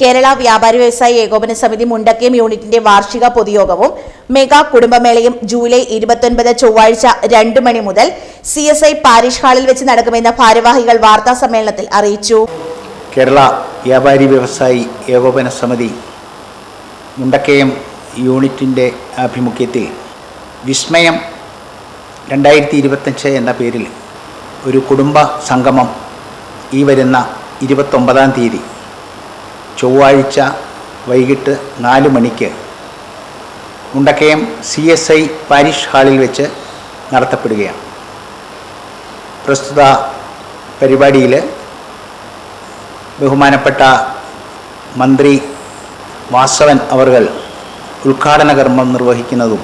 കേരള വ്യാപാരി വ്യവസായി ഏകോപന സമിതി മുണ്ടക്കയം യൂണിറ്റിന്റെ വാർഷിക പൊതുയോഗവും മെഗാ കുടുംബമേളയും ജൂലൈ ഇരുപത്തൊൻപത് ചൊവ്വാഴ്ച രണ്ട് മണി മുതൽ സി എസ് ഐ പാരിഷ് ഹാളിൽ വെച്ച് നടക്കുമെന്ന് ഭാരവാഹികൾ വാർത്താ സമ്മേളനത്തിൽ അറിയിച്ചു. കേരള വ്യാപാരി വ്യവസായി ഏകോപന സമിതി മുണ്ടക്കയം യൂണിറ്റിന്റെ ആഭിമുഖ്യത്തിൽ വിസ്മയം രണ്ടായിരത്തി ഇരുപത്തഞ്ച് എന്ന പേരിൽ ഒരു കുടുംബ സംഗമം ഈ വരുന്ന ഇരുപത്തൊമ്പതാം തീയതി ചൊവ്വാഴ്ച വൈകിട്ട് നാല് മണിക്ക് Mundakkayam C S I parish ഹാളിൽ വെച്ച് നടത്തപ്പെടുകയാണ്. പ്രസ്തുത പരിപാടിയിൽ ബഹുമാനപ്പെട്ട മന്ത്രി വാസവൻ അവർകൾ ഉദ്ഘാടന കർമ്മം നിർവഹിക്കുന്നതും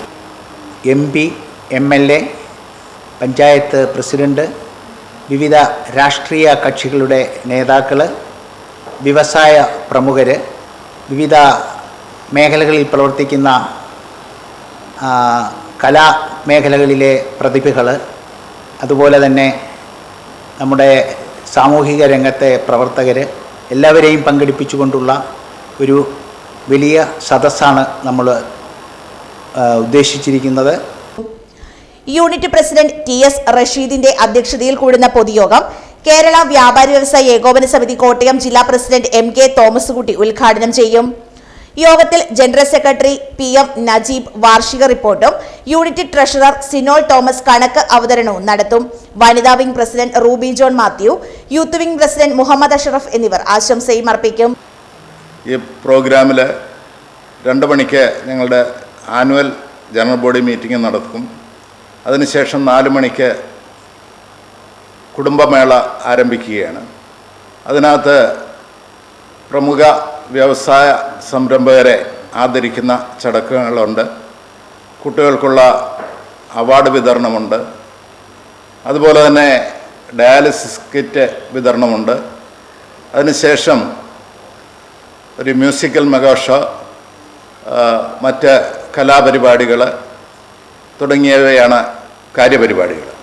M P M L A panchayat president വിവിധ രാഷ്ട്രീയ കക്ഷികളുടെ നേതാക്കൾ വ്യവസായ പ്രമുഖർ വിവിധ മേഖലകളിൽ പ്രവർത്തിക്കുന്ന കലാ മേഖലകളിലെ പ്രതിഭകൾ അതുപോലെ തന്നെ നമ്മുടെ സാമൂഹിക രംഗത്തെ പ്രവർത്തകർ എല്ലാവരെയും പങ്കെടുപ്പിച്ചുകൊണ്ടുള്ള ഒരു വലിയ സദസ്സാണ് നമ്മൾ ഉദ്ദേശിച്ചിരിക്കുന്നത്. യൂണിറ്റ് പ്രസിഡന്റ് ടി എസ് റഷീദിന്റെ അധ്യക്ഷതയിൽ കൂടുന്ന പൊതുയോഗം കേരള വ്യാപാരി വ്യവസായി ഏകോപന സമിതി കോട്ടയം ജില്ലാ പ്രസിഡന്റ് എം കെ തോമസ് കുട്ടി ഉദ്ഘാടനം ചെയ്യും. യോഗത്തിൽ general secretary P M Najeeb വാർഷിക റിപ്പോർട്ടും യൂണിറ്റ് ട്രഷറർ സിനോൾ തോമസ് കണക്ക് അവതരണവും നടത്തും. വനിതാ wing president Ruby John Mathew youth wing president Muhammad Ashraf എന്നിവർ ആശംസയും അർപ്പിക്കും. ഈ പ്രോഗ്രാമിൽ രണ്ട് മണിക്ക് ഞങ്ങളുടെ ആനുവൽ ജനറൽ ബോഡി മീറ്റിംഗ് നടക്കും. അതിനുശേഷം നാല് മണിക്ക് കുടുംബമേള ആരംഭിക്കുകയാണ്. അതിനകത്ത് പ്രമുഖ വ്യവസായ സംരംഭകരെ ആദരിക്കുന്ന ചടക്കുകളുണ്ട് കുട്ടികൾക്കുള്ള അവാർഡ് വിതരണമുണ്ട്. അതുപോലെ തന്നെ ഡയാലിസിസ് കിറ്റ് വിതരണമുണ്ട്. അതിനുശേഷം ഒരു മ്യൂസിക്കൽ മെഗാ മറ്റ് കലാപരിപാടികൾ തുടങ്ങിയവയാണ് കാര്യപരിപാടികൾ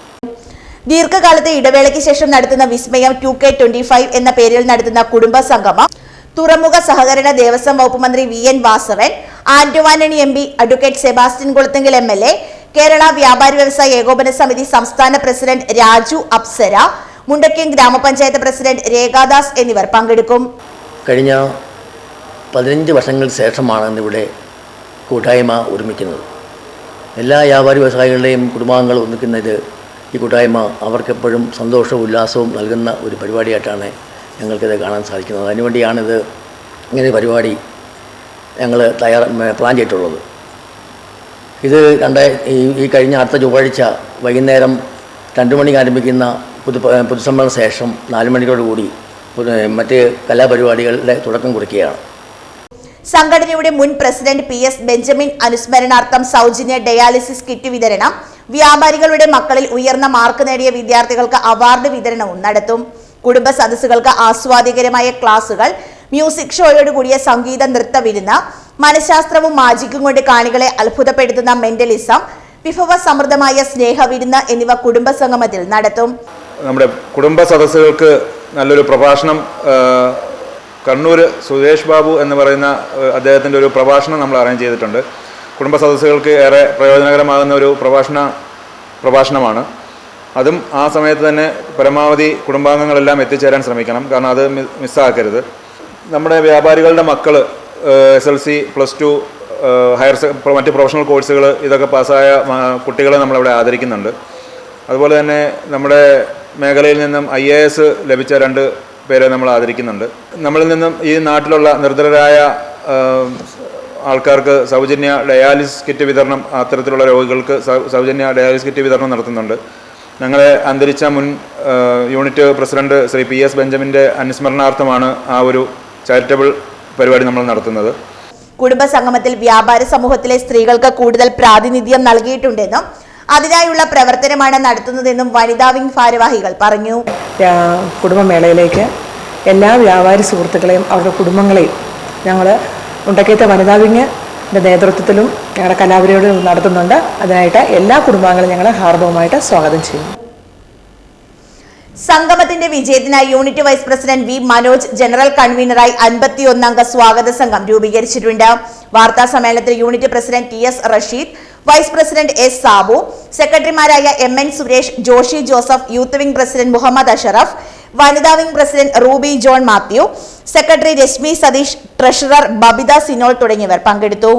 ദീർഘകാലത്തെ ഇടവേളയ്ക്ക് ശേഷം നടത്തുന്ന വിസ്മയം ടു കെ ട്വന്റി ഫൈവ് എന്ന പേരിൽ നടത്തുന്ന കുടുംബ സംഗമം തുറമുഖ സഹകരണ ദേവസ്വം വകുപ്പ് മന്ത്രി വി എൻ വാസവൻ ആന്റുവാനണി എം പി അഡ്വക്കേറ്റ് സെബാസ്റ്റ്യൻ കുളത്തെങ്കിൽ എം എൽ എ കേരള വ്യാപാരി വ്യവസായ ഏകോപന സമിതി സംസ്ഥാന പ്രസിഡന്റ് രാജു അപ്സര മുണ്ടക്കയം ഗ്രാമപഞ്ചായത്ത് പ്രസിഡന്റ് രേഖാദാസ് എന്നിവർ പങ്കെടുക്കും. കഴിഞ്ഞ പതിനഞ്ച് വർഷങ്ങൾക്ക് ശേഷമാണ് ഇന്നിവിടെ കൂട്ടായ്മ ഒരുമിക്കുന്നത്. എല്ലാ വ്യാപാരി വ്യവസായികളുടെയും കുടുംബാംഗങ്ങൾ ഒന്നിക്കുന്നത് ഈ കൂട്ടായ്മ അവർക്കെപ്പോഴും സന്തോഷവും ഉല്ലാസവും നൽകുന്ന ഒരു പരിപാടിയായിട്ടാണ് ഞങ്ങൾക്കിത് കാണാൻ സാധിക്കുന്നത്. അതിനുവേണ്ടിയാണിത് ഇങ്ങനെ പരിപാടി ഞങ്ങൾ തയ്യാർ പ്ലാൻ ചെയ്തിട്ടുള്ളത്. ഇത് രണ്ട് ഈ കഴിഞ്ഞ അടുത്ത ചൊവ്വാഴ്ച വൈകുന്നേരം രണ്ട് മണിക്ക് ആരംഭിക്കുന്ന പുതു പൊതുസമ്മേളന ശേഷം നാല് മണിക്കോടുകൂടി മറ്റ് കലാപരിപാടികളുടെ തുടക്കം കുറിക്കുകയാണ്. സംഘടനയുടെ മുൻ പ്രസിഡന്റ് പി എസ് ബെഞ്ചമിൻ അനുസ്മരണാർത്ഥം സൗജന്യ ഡയാലിസിസ് കിറ്റ് വിതരണം വ്യാപാരികളുടെ മക്കളിൽ ഉയർന്ന മാർക്ക് നേടിയ വിദ്യാർത്ഥികൾക്ക് അവാർഡ് വിതരണവും നടത്തും. കുടുംബ സദസ്സുകൾക്ക് ആസ്വാദികരമായ ക്ലാസുകൾ മ്യൂസിക് ഷോയോടുകൂടിയ സംഗീത നൃത്ത വിരുന്ന് മനഃശാസ്ത്രവും മാജിക്കും കൊണ്ട് കാണികളെ അത്ഭുതപ്പെടുത്തുന്ന മെന്റലിസം വിഭവ സമൃദ്ധമായ സ്നേഹ വിരുന്ന് എന്നിവ കുടുംബ സംഗമത്തിൽ നടത്തും. നമ്മുടെ കുടുംബ സദസ്സുകൾക്ക് നല്ലൊരു പ്രഭാഷണം കണ്ണൂർ സുരേഷ് ബാബു എന്ന് പറയുന്ന അദ്ദേഹത്തിന്റെ ഒരു പ്രഭാഷണം നമ്മൾ അറേഞ്ച് ചെയ്തിട്ടുണ്ട്. കുടുംബ സദസ്സുകൾക്ക് ഏറെ പ്രയോജനകരമാകുന്ന ഒരു പ്രഭാഷണ പ്രഭാഷണമാണ്. അതും ആ സമയത്ത് തന്നെ പരമാവധി കുടുംബാംഗങ്ങളെല്ലാം എത്തിച്ചേരാൻ ശ്രമിക്കണം. കാരണം അത് മിസ്സാക്കരുത്. നമ്മുടെ വ്യാപാരികളുടെ മക്കൾ S L C plus two higher മറ്റ് പ്രൊഫഷണൽ കോഴ്സുകൾ ഇതൊക്കെ പാസ്സായ കുട്ടികളെ നമ്മളിവിടെ ആദരിക്കുന്നുണ്ട്. അതുപോലെ തന്നെ നമ്മുടെ മേഖലയിൽ നിന്നും ഐ എ എസ് ലഭിച്ച രണ്ട് പേരെ നമ്മൾ ആദരിക്കുന്നുണ്ട്. നമ്മളിൽ നിന്നും ഈ നാട്ടിലുള്ള നിർധരരായ ആ, ആൾക്കാർക്ക് സൗജന്യ ഡയാലിസിസ് കിറ്റ് വിതരണം അത്തരത്തിലുള്ള രോഗികൾക്ക് സൗജന്യ ഡയാലിസിസ് കിറ്റ് വിതരണം നടത്തുന്നുണ്ട്. ഞങ്ങളെ അന്തരിച്ച മുൻ unit president Shri P S ബെഞ്ചമിന്റെ അനുസ്മരണാർത്ഥമാണ് ആ ഒരു ചാരിറ്റബിൾ പരിപാടി നമ്മൾ നടത്തുന്നത്. കുടുംബസംഗമത്തിൽ വ്യാപാര സമൂഹത്തിലെ സ്ത്രീകൾക്ക് കൂടുതൽ പ്രാതിനിധ്യം നൽകിയിട്ടുണ്ടെന്നും അതിനായുള്ള പ്രവർത്തനമാണ് നടത്തുന്നതെന്നും വനിതാ വിംഗ് ഭാരവാഹികൾ പറഞ്ഞു. കുടുംബമേളയിലേക്ക് എല്ലാ വ്യാപാരി സുഹൃത്തുക്കളെയും അവരുടെ കുടുംബങ്ങളെയും ഞങ്ങൾ ഉണ്ടക്കയത്തെ വനിതാ വിങ്ങിന്റെ നേതൃത്വത്തിലും ഞങ്ങളുടെ കലാപരിപാടി നടത്തുന്നുണ്ട്. അതിനായിട്ട് എല്ലാ കുടുംബാംഗങ്ങളും ഞങ്ങൾ ഹാർദവുമായിട്ട് സ്വാഗതം ചെയ്യുന്നു. സംഗമത്തിന്റെ വിജയത്തിനായി unit vice president V Manoj general കൺവീനറായി അൻപത്തിയൊന്നംഗ സ്വാഗത സംഘം രൂപീകരിച്ചിട്ടുണ്ട്. വാർത്താ സമ്മേളനത്തിൽ unit president T S Rasheed vice president S Sabu സെക്രട്ടറിമാരായ M N Suresh Joshi Joseph youth wing president Muhammad Ashraf വനിതാ wing president Ruby John Mathew secretary Reshmi Satheesh treasurer Babitha Sinol തുടങ്ങിയവർ പങ്കെടുത്തു.